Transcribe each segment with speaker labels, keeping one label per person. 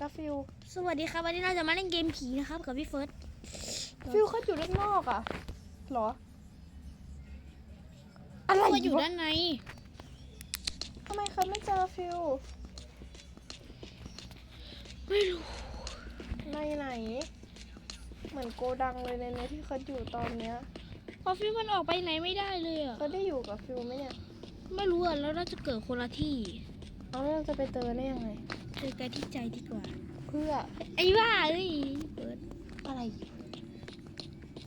Speaker 1: กาฟิล
Speaker 2: สวัสดีครับวันนี้เราจะมาเล่นเกมผีนะครับกับพี่เฟิร์ส
Speaker 1: ฟิลเขาอยู่ด้านนอกอะเหรอ อะไร
Speaker 2: ว่าอยู่
Speaker 1: วะ
Speaker 2: ด้านใน
Speaker 1: ทำไมเขาไม่เจอฟิล
Speaker 2: ไม่รู้
Speaker 1: ในไหน เหมือนโกดังเลยในนี้ที่เขาอยู่ตอนเนี้ย
Speaker 2: พอฟิวมันออกไปไหนไม่ได้เลยอะ
Speaker 1: เขาได้อยู่กับฟิลไหมเนี่ย
Speaker 2: ไม่รู้อะแล้วเราจะเกิดคนละที่
Speaker 1: เอาแล้วเราจะไปเจอได้ยังไง
Speaker 2: เจอกันที่ใจดีกว่า
Speaker 1: เพื่อ
Speaker 2: ไอ้บ้าเอ้ยเฟิร์ส
Speaker 1: อะไร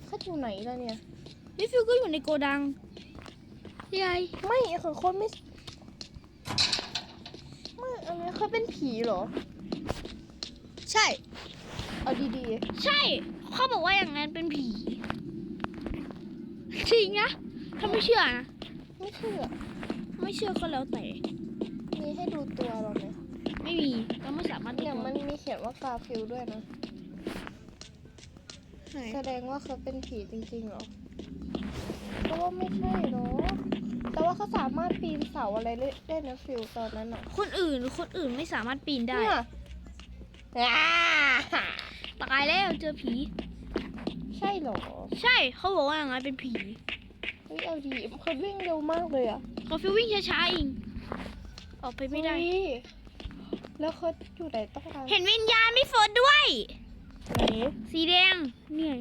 Speaker 1: เขาอยู่ไหนล่ะเนี่ย
Speaker 2: พี่ฟิวก็อยู่ในโกดังยาย
Speaker 1: ไม่คือคนไม่ไม่อันนี้เขาเป็นผีเหรอ
Speaker 2: ใช่
Speaker 1: เอาดี
Speaker 2: ใช่ เขาบอกว่าอย่างนั้นเป็นผี จริงนะถ้าไม่เชื่อนะ
Speaker 1: ๆไม่เชื่อ
Speaker 2: ไม่เชื่อก็แล้วแต่
Speaker 1: มีให้ดูตัวเราไหม
Speaker 2: ไม่มีเราไม่สามารถดู
Speaker 1: เนี่ยมันมีเขียนว่ากาฟิลด้วยนะ
Speaker 2: ไหน
Speaker 1: แสดงว่าเขาเป็นผีจริงๆเหรอเพราะว่าไม่ใช่เนาะแต่ว่าเขาสามารถปีนเสาอะไรได้นะฟิลตอนนั้นอะ
Speaker 2: คนอื่นคนอื่นไม่สามารถปีนได้
Speaker 1: เนี่ยอ่า
Speaker 2: ตายแล้วเจอผี
Speaker 1: ใช่เหรอ
Speaker 2: ใช่เขาบอกว่าอย่างนั้นเป็นผี
Speaker 1: เฮ้ยเอาดีเขาวิ่งเร็วมากเลยอะ
Speaker 2: เขาฟิววิ่งช้าๆเองออกไปไม่ได้
Speaker 1: เฮ้ย แล้วเขาอยู่ไหนต้องการ
Speaker 2: เห็นวิญญาณไม่ฝนด้วย
Speaker 1: ไหน
Speaker 2: สีแดงเนี่ย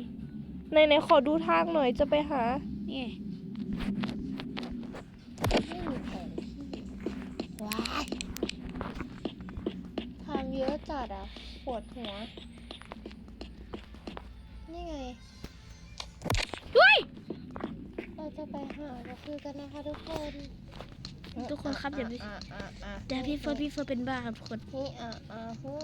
Speaker 1: ไหนไหนขอดูทางหน่อยจะไปหา
Speaker 2: เนี่ย
Speaker 1: ไม่มีแผนที่ว้ายทางเยอะจัดอะปวดหัว นี่ไง
Speaker 2: ด้วย
Speaker 1: เราจะไปหาก็คือกันนะคะทุกคน
Speaker 2: ทุกคนครับเดี๋ยวพี่
Speaker 1: อะอะอะ
Speaker 2: เดี๋ยวพี่เฟิร์นพี่เฟิร์นเป็นบ้าครับทุกคน
Speaker 1: นี่อะอะฮู้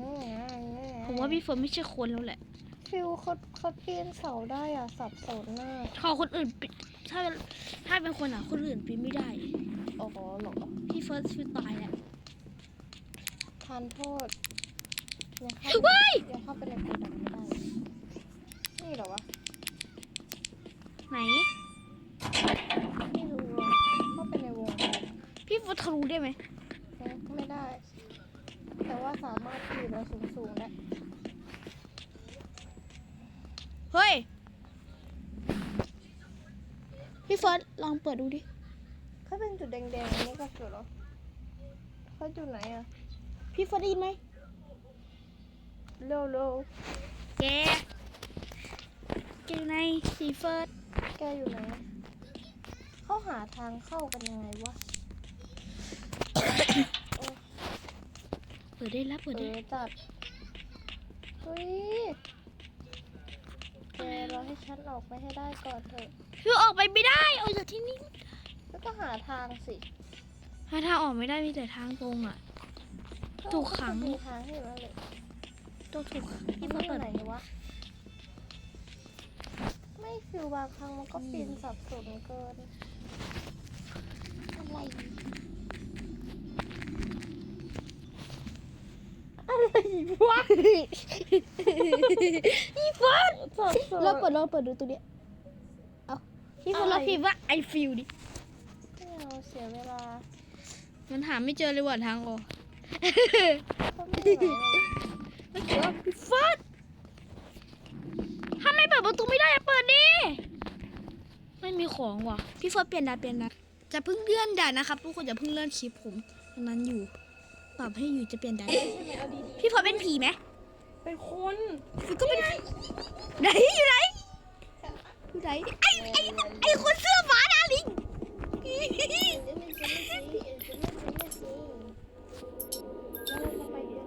Speaker 1: ฮู้อะอะ
Speaker 2: ผมว่าพี่เฟิร์นไม่ใช่คนแล้วแหละ
Speaker 1: ฟิวเขาเขาปีนเสาได้อะสับสนมาก
Speaker 2: ขอคนอื่นปีถ้าถ้าเป็นคนอะคนอื่นปีนไม่ได้
Speaker 1: โอ้โหเหรอ
Speaker 2: พี่เฟิร์นฟิวตายแล้ว
Speaker 1: ทานโทษยังเข้า
Speaker 2: เว้ย
Speaker 1: ยังเข้าไปในโกดังไม่ได้นี่เหรอวะ
Speaker 2: ไหน ทะลุได้ไหม
Speaker 1: ไม่ได้ แต่ว่าสามารถปีนเราสูงๆได้
Speaker 2: เฮ้ย พี่เฟิร์นลองเปิดดูดิ
Speaker 1: เขาเป็นจุดแดงๆอันนี้ก็คือเหรอเขาอยู่ไหนอะ
Speaker 2: พี่เฟิร์นได้ยินไหม
Speaker 1: เร็วเร็ว
Speaker 2: แกแกอยู่ในสีเฟิร์ส
Speaker 1: ๆแกอยู่ไหน เขาหาทางเข้ากันยังไงวะ
Speaker 2: เปิดได้แล้วเปิด
Speaker 1: เอ
Speaker 2: ได้
Speaker 1: อจัดเฮ้ยแกเราให้ฉันออกไปให้ได้ก่อนเถอะ
Speaker 2: คือออกไปไม่ได้ออกจากที่นี่
Speaker 1: แล้วก็หาทางสิ
Speaker 2: หาทางออกไม่ได้มีแต่ทางตรงอะ ถูกขัง
Speaker 1: มีทางให้อยู่แล้วเลย
Speaker 2: ต้องถูกขัง
Speaker 1: พี่
Speaker 2: พี่
Speaker 1: เฟิ
Speaker 2: เฟิ
Speaker 1: ร์
Speaker 2: ร์
Speaker 1: น
Speaker 2: น
Speaker 1: ไหน
Speaker 2: เปิด
Speaker 1: วะ ไม่ฟิลบางครั้งมันก็ปีนสับสนเกิน อะไร อะไรวะ
Speaker 2: พี่เฟิร์น
Speaker 1: สับสน
Speaker 2: เราเปิดเราเปิดดูตัวเนี้ยเอาพี่เฟิร์นเราพิมพ์ว่าไอฟิลดิ
Speaker 1: ไม่เอาเสียเวลา
Speaker 2: มันหาไม่เจอเลยว่าทางออก
Speaker 1: ก็ไม่ไหวเลย
Speaker 2: มันเขียนว่าพี่เฟิร์นถ้าไม่เปิดประตูไม่ได้อะเปิดดิไม่มีของว่ะ พี่เฟิร์นเปลี่ยนดาเปลี่ยนดาจะเพิ่งเลื่อนด่านนะครับทุกคนอย่าเพิ่งเลื่อนคลิปผมอันนั้นอยู่ ปรับให้อยู่จะเปลี่ยนด่าน
Speaker 1: ใช่ไหมเอาดี
Speaker 2: พี่เฟิร์นเป็นผีไหม
Speaker 1: ๆเป็นคน
Speaker 2: ฟิวก็เป็นไหนอยู่ไหนอยู่ไหนไอไอไอคนเสื้อฟ้าดาลิง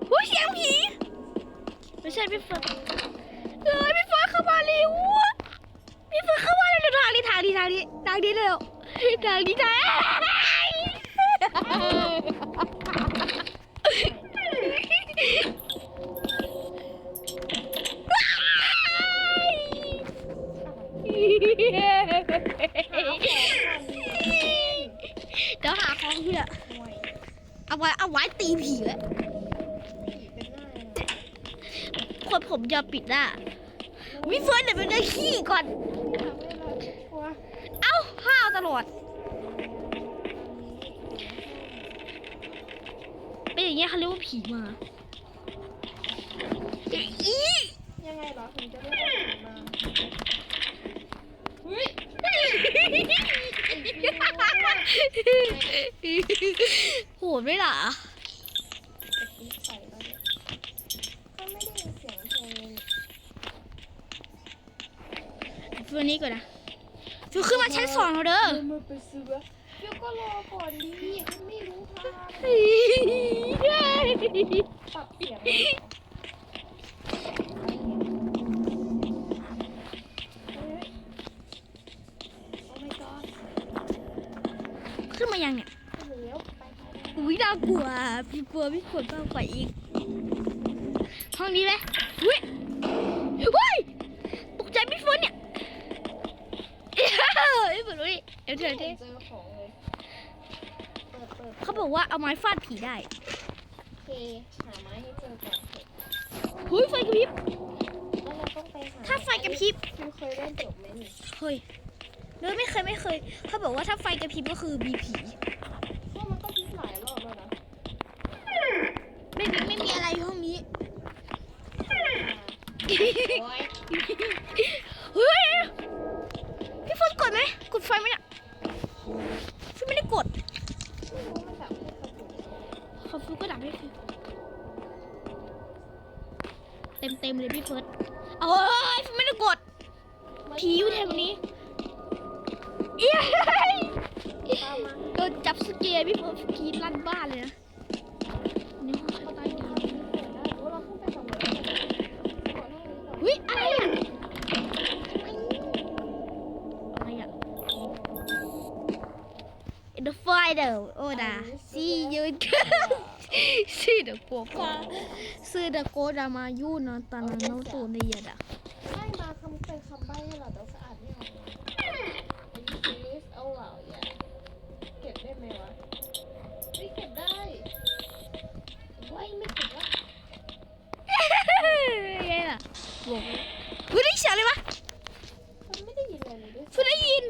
Speaker 2: ผู้เสียงผีไม่ใช่พี่เฟิร์นเอ้ยพี่เฟิร์นเข้ามาเร็วอะพี่เฟิร์นเข้ามาเร็วทางนี้ทางนี้ทางนี้ทางนี้เร็วทางนี้ทาง คนผมจะปิดอะวิเฟิร์นเดี๋ยวมันจะขี้ก่อน เอ้าห้าวตลอดเป็นอย่างเงี้ยเขาเรียกว่าผีมาอี
Speaker 1: ยังไงเหรอถึงจะได้กระสุนมาเฮ้ย
Speaker 2: โหดไหมล่ะ
Speaker 1: จะคิดใส่แล้วเนี่ยก็ไม่ได้ยินเสียงเพลง
Speaker 2: ฟิวนี้ก่อนนะฟิวขึ้นมาชั้นสองแล้วเด้อ
Speaker 1: มือไปซื้อเดี๋ยวก็รอก่อนดีไม่รู้ทางปรับเสียง
Speaker 2: ขึ้นมายังเนี่ย
Speaker 1: เหลียวไปไปไป
Speaker 2: อุ้ยน่ากลัวพี่กลัวพี่กลัวมากกว่าอีก ห้องนี้ไหมอุ้ยเฮ้ยตกใจพี่ฝนเนี่ย พี่ฝนดูดิเดี๋ยวเดี๋ยว
Speaker 1: เจ
Speaker 2: เดี๋ยว
Speaker 1: อของเลยเปิดเปิด
Speaker 2: เขาบอกว่าเอาไม้ฟาดผีได้
Speaker 1: โอเคหาไม้ให้เจอก่อนเถอะ
Speaker 2: เฮ้ยไฟกระพริบ
Speaker 1: แล้วเราต้องไปหา
Speaker 2: ถ้าไฟกระพริบ
Speaker 1: คุณเคยเล่นจบไหมนี่
Speaker 2: เฮ้ยเนยไม่เคยไม่เคย เขาบอกว่าถ้าไฟกระพริบก็คือมีผี ขอฟิวก็ดับให้ฟิวเต็มเต็มๆเลยพี่เฟิร์สเอาเอ้ยฟิวไม่ได้กดผีอยู่แถวนี้เอี้ย
Speaker 1: ตามมา
Speaker 2: โดนจับสเกร์พี่เฟิร์สกรีดลั่นบ้านเลยนะนี่ห้องชั้นใต้ดิน
Speaker 1: เปิดได้โอ้เราขึ้นไปสำรวจก่อนก่อนหน้านี้ก่อน
Speaker 2: เฮ้ยอะไรอ่ะอะไรอะ In the final order see you see the กัวฟ้าซื้อเดอะโกดามายูนอนตานันโนตูในยดอะ
Speaker 1: ได้มาคำเป็นคำใบ้ให้เราแต่สะอาดไม่ออกอันนี้ซีรีส์เอาเหล่าอย่าเก็บได้ไหมวะไม่เก็บได้ไว้ไม่เก็บละ
Speaker 2: ยังไงล่ะบอกเฮ้ยได้เสียงเลยปะ
Speaker 1: มันไม่ได้ยินอะไรเลยด้วย
Speaker 2: ฟูได้ยิน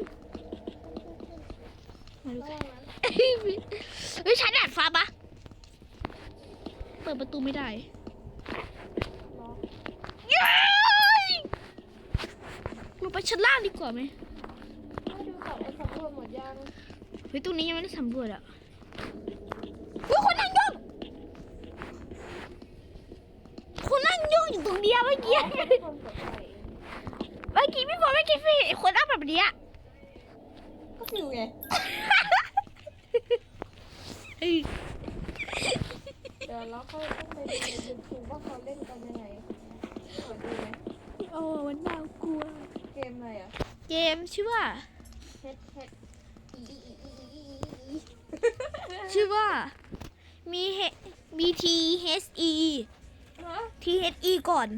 Speaker 1: ระวังนะ
Speaker 2: เฮ้ยใช้ดาดฟ้าปะ เปิดประตูไม่ได้
Speaker 1: รอ
Speaker 2: เย้ยลงไปชั้นล่างดีกว่าไหม
Speaker 1: ให้ดูก่อนว่าสำรวจหมดยัง
Speaker 2: เฮ้ยตรงนี้ยังไม่ได้สำรวจอะเฮ้ยคนนั่งยองคนนั่งยองอยู่ตรงเดียวเมื่อกี้
Speaker 1: คนเปิดไฟ
Speaker 2: เมื่อกี้พี่ฟอเมื่อกี้พี่คนนั่งแบบเนี้ย
Speaker 1: ก็ฟิวไง
Speaker 2: เอ้ย
Speaker 1: เดี๋ยวเราเข้าต้องไปดูดูว่าเขาเล่นกันยังไงขอดูไหม
Speaker 2: โอ้มันน่ากลัว
Speaker 1: เกมอะไรอะ
Speaker 2: เกมชื่อว่า
Speaker 1: เฮ็ดเฮ็ดอีอีอีอีอีอีอี
Speaker 2: ชื่อว่า มีเฮ B T H E
Speaker 1: ฮะ
Speaker 2: T H E ก่อน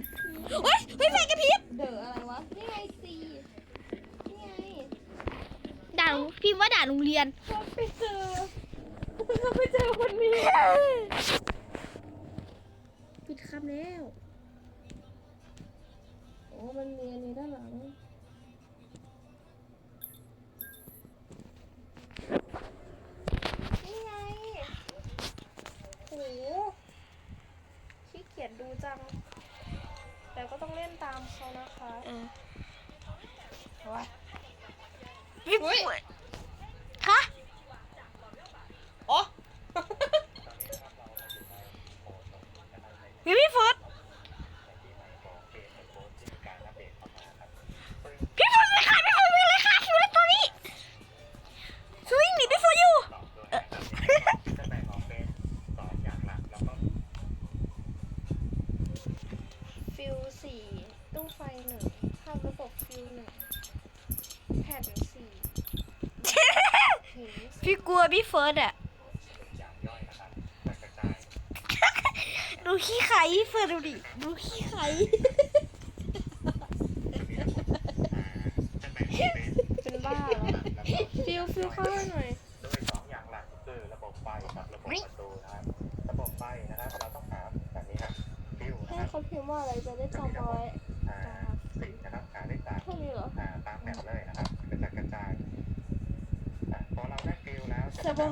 Speaker 2: เฮ้ยเฮ้ยไฟกระพริบ
Speaker 1: เดออะไรวะ นี่ไงซีนี่ไง
Speaker 2: ด่านพิมพ์ว่าด่านโรงเรียน
Speaker 1: เขาไปเจอเขาไปเจอคนนี้
Speaker 2: ปิดคำ แล้ว
Speaker 1: โอ้มันมีอันนี้ด้านหลังนี่ไงโหขี้เกียจดูจัง แต่ก็ต้องเล่นตามเขานะคะ
Speaker 2: เออ
Speaker 1: ว้า
Speaker 2: พี่
Speaker 1: เฮ้ย
Speaker 2: นึ่ง
Speaker 1: ทำระบบฟิวหนึ่งแผ่นสี่หิน
Speaker 2: พี่กลัวพี่เฟิร์สอะ
Speaker 3: อย่างย่อยนะครับจะกระจาย
Speaker 2: ดูขี้ไข่พี่เฟิร์สดูดิ ดูขี้ไข่
Speaker 3: จะแบ่งออกเป็น
Speaker 1: เป็นบ้าเหรอฟิวฟิวเข้าให้หน่อย
Speaker 3: โดยสองอย่างหลักก็คือระบบไฟกับระบบประตูนะครับ ระบบไฟนะครับเราต้องหาแบบนี้ครับฟิวนะ
Speaker 1: ให้
Speaker 3: ครับ
Speaker 1: เขาพิมพ์ว่าอะไรจะได้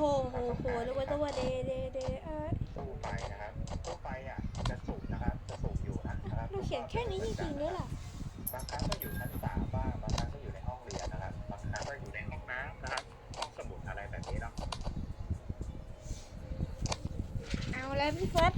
Speaker 3: ห
Speaker 1: โหโหรู้ว่าตัวเดเดเดอสู
Speaker 3: งไฟนะครับตู้ไฟอะจะสูบนะครับจะสูบอยู่นะครับ
Speaker 1: เราเขียนแค่นี้จริงๆด้วยล่ะ
Speaker 3: บางครั้งก็อยู่ชั้นสามบ้างบางครั้งก็อยู่ในห้องเรียนนะครับบางครั้งก็อยู่ในห้องน้ำนะครับห้องสมุดอะไรแบบนี้เนาะ
Speaker 1: เอาแล้วพี่เฟิร์ส